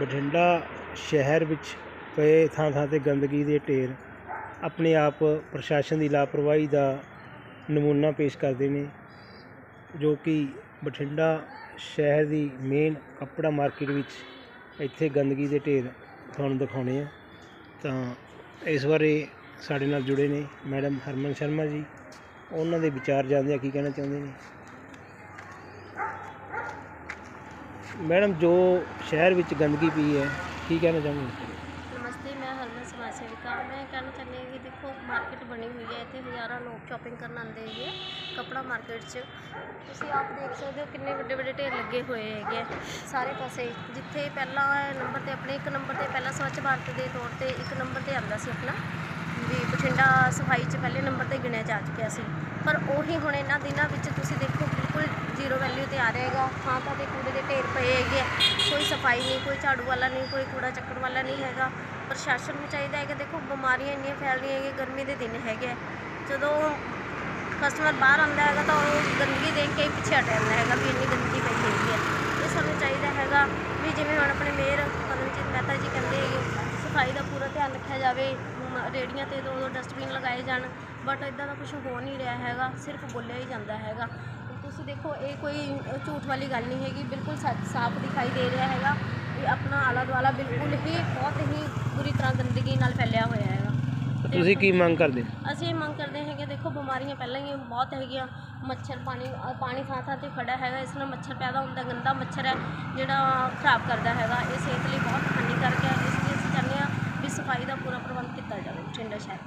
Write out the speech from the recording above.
ਬਠਿੰਡਾ ਸ਼ਹਿਰ ਵਿੱਚ ਪਏ ਥਾਂ ਥਾਂ 'ਤੇ ਗੰਦਗੀ ਦੇ ਢੇਰ ਆਪਣੇ ਆਪ ਪ੍ਰਸ਼ਾਸਨ ਦੀ ਲਾਪਰਵਾਹੀ ਦਾ ਨਮੂਨਾ ਪੇਸ਼ ਕਰਦੇ ਨੇ, ਜੋ ਕਿ ਬਠਿੰਡਾ ਸ਼ਹਿਰ ਦੀ ਮੇਨ ਕੱਪੜਾ ਮਾਰਕੀਟ ਵਿੱਚ ਇੱਥੇ ਗੰਦਗੀ ਦੇ ਢੇਰ ਤੁਹਾਨੂੰ ਦਿਖਾਉਣੇ ਆ। ਤਾਂ ਇਸ ਬਾਰੇ ਸਾਡੇ ਨਾਲ ਜੁੜੇ ਨੇ ਮੈਡਮ ਹਰਮਨ ਸ਼ਰਮਾ ਜੀ। ਉਹਨਾਂ ਦੇ ਵਿਚਾਰ ਜਾਣਦੇ ਆ, ਕੀ ਕਹਿਣਾ ਚਾਹੁੰਦੇ ਨੇ? ਮੈਡਮ ਜੋ ਸ਼ਹਿਰ ਵਿੱਚ ਗੰਦਗੀ ਪਈ ਹੈ ਕੀ ਕਹਿਣਾ ਚਾਹੁੰਦੇ ਹੋ ਨਮਸਤੇ ਮੈਂ ਹਰਮਨ ਸਮਾਜ ਸੇਵਿਕਾ। ਮੈਂ ਕਹਿਣਾ ਚਾਹੁੰਦੀ ਹਾਂ ਕਿ ਦੇਖੋ ਮਾਰਕੀਟ ਬਣੀ ਹੋਈ ਹੈ ਇੱਥੇ ਹਜ਼ਾਰਾਂ ਲੋਕ ਸ਼ਾਪਿੰਗ ਕਰਨ ਆਉਂਦੇ ਹੈਗੇ ਆ, ਕੱਪੜਾ ਮਾਰਕੀਟ 'ਚ। ਤੁਸੀਂ ਆਪ ਦੇਖ ਸਕਦੇ ਹੋ ਕਿੰਨੇ ਵੱਡੇ ਵੱਡੇ ਢੇਰ ਲੱਗੇ ਹੋਏ ਹੈਗੇ ਆ, ਸਾਰੇ ਪਾਸੇ। ਜਿੱਥੇ ਪਹਿਲਾਂ ਨੰਬਰ ਤੇ ਆਪਣੇ ਇੱਕ ਨੰਬਰ ਤੇ ਪਹਿਲਾਂ ਸਵੱਛ ਭਾਰਤ ਦੇ ਤੌਰ ਤੇ ਇੱਕ ਨੰਬਰ ਤੇ ਆਉਂਦਾ ਸੀ ਆਪਣਾ ਵੀ ਬਠਿੰਡਾ ਸਫ਼ਾਈ 'ਚ ਪਹਿਲੇ ਨੰਬਰ ਤੇ ਗਿਣਿਆ ਜਾ ਚੁੱਕਿਆ ਸੀ। ਪਰ ਉਹੀ ਹੁਣ ਇਹਨਾਂ ਦਿਨਾਂ ਵਿੱਚ ਤੁਸੀਂ ਦੇਖ ਜ਼ੀਰੋ ਵੈਲਿਊ ਤੇ ਆ ਰਿਹਾ ਹੈਗਾ ਥਾਂ ਥਾਂ ਤੇ ਕੂੜੇ ਦੇ ਢੇਰ ਪਏ ਹੈਗੇ ਆ। ਕੋਈ ਸਫ਼ਾਈ ਨਹੀਂ, ਕੋਈ ਝਾੜੂ ਵਾਲਾ ਨਹੀਂ, ਕੋਈ ਕੂੜਾ ਚੱਕਣ ਵਾਲਾ ਨਹੀਂ ਹੈਗਾ ਪ੍ਰਸ਼ਾਸਨ ਨੂੰ ਚਾਹੀਦਾ ਹੈ ਕਿ ਦੇਖੋ, ਬਿਮਾਰੀਆਂ ਇੰਨੀਆਂ ਫੈਲ ਰਹੀਆਂ ਹੈਗੀਆਂ, ਗਰਮੀ ਦੇ ਦਿਨ ਹੈਗੇ ਆ। ਜਦੋਂ ਕਸਟਮਰ ਬਾਹਰ ਆਉਂਦਾ ਹੈਗਾ, ਤਾਂ ਉਹ ਗੰਦਗੀ ਦੇਖ ਕੇ ਹੀ ਪਿੱਛੇ ਹਟ ਜਾਂਦਾ ਹੈਗਾ ਵੀ ਇੰਨੀ ਗੰਦਗੀ ਪਈ ਹੈਗੀ ਹੈ ਇਹ ਸਾਨੂੰ ਚਾਹੀਦਾ ਹੈਗਾ ਵੀ ਜਿਵੇਂ ਹੁਣ ਆਪਣੇ ਮੇਅਰ ਪਰਮਜੀਤ ਮਹਿਤਾ ਜੀ ਕਹਿੰਦੇ ਹੈਗੇ, ਸਫ਼ਾਈ ਦਾ ਪੂਰਾ ਧਿਆਨ ਰੱਖਿਆ ਜਾਵੇ ਮ- ਰੇਹੜੀਆਂ ਤੇ ਦੋ ਦੋ ਡਸਟਬਿਨ ਲਗਾਏ ਜਾਣ ਬਟ ਇਦਾਂ ਦਾ ਕੁਝ ਹੋ ਨਹੀਂ ਰਿਹਾ ਹੈਗਾ, ਸਿਰਫ ਬੋਲਿਆ ਹੀ ਜਾਂਦਾ ਹੈਗਾ ਤੁਸੀਂ ਦੇਖੋ ਇਹ ਕੋਈ ਝੂਠ ਵਾਲੀ ਗੱਲ ਨਹੀਂ ਹੈਗੀ ਬਿਲਕੁਲ ਸੱਚ ਸਾਫ਼ ਦਿਖਾਈ ਦੇ ਰਿਹਾ ਹੈਗਾ। ਵੀ ਆਪਣਾ ਆਲਾ ਦੁਆਲਾ ਬਿਲਕੁਲ ਹੀ ਬਹੁਤ ਹੀ ਬੁਰੀ ਤਰ੍ਹਾਂ ਗੰਦਗੀ ਨਾਲ ਫੈਲਿਆ ਹੋਇਆ ਹੈਗਾ। ਤੁਸੀਂ ਕੀ ਮੰਗ ਕਰਦੇ? ਅਸੀਂ ਇਹ ਮੰਗ ਕਰਦੇ ਹੈਗੇ ਦੇਖੋ ਬਿਮਾਰੀਆਂ ਪਹਿਲਾਂ ਹੀ ਬਹੁਤ ਹੈਗੀਆਂ। ਮੱਛਰ ਪਾਣੀ ਅ, ਪਾਣੀ ਥਾਂ ਥਾਂ ਤੇ ਖੜਾ ਹੈਗਾ ਇਸ ਨਾਲ ਮੱਛਰ ਪੈਦਾ ਹੁੰਦਾ ਗੰਦਾ ਮੱਛਰ ਹੈ ਜਿਹੜਾ ਖਰਾਬ ਕਰਦਾ ਹੈਗਾ। ਇਹ ਸਿਹਤ ਲਈ ਬਹੁਤ ਹਾਨੀਕਾਰਕ ਹੈ। ਇਸ ਲਈ ਅਸੀਂ ਚਾਹੁੰਦੇ ਹਾਂ ਵੀ ਸਫ਼ਾਈ ਦਾ ਪੂਰਾ ਪ੍ਰਬੰਧ ਕੀਤਾ ਜਾਵੇ ਬਠਿੰਡਾ ਸ਼ਹਿਰ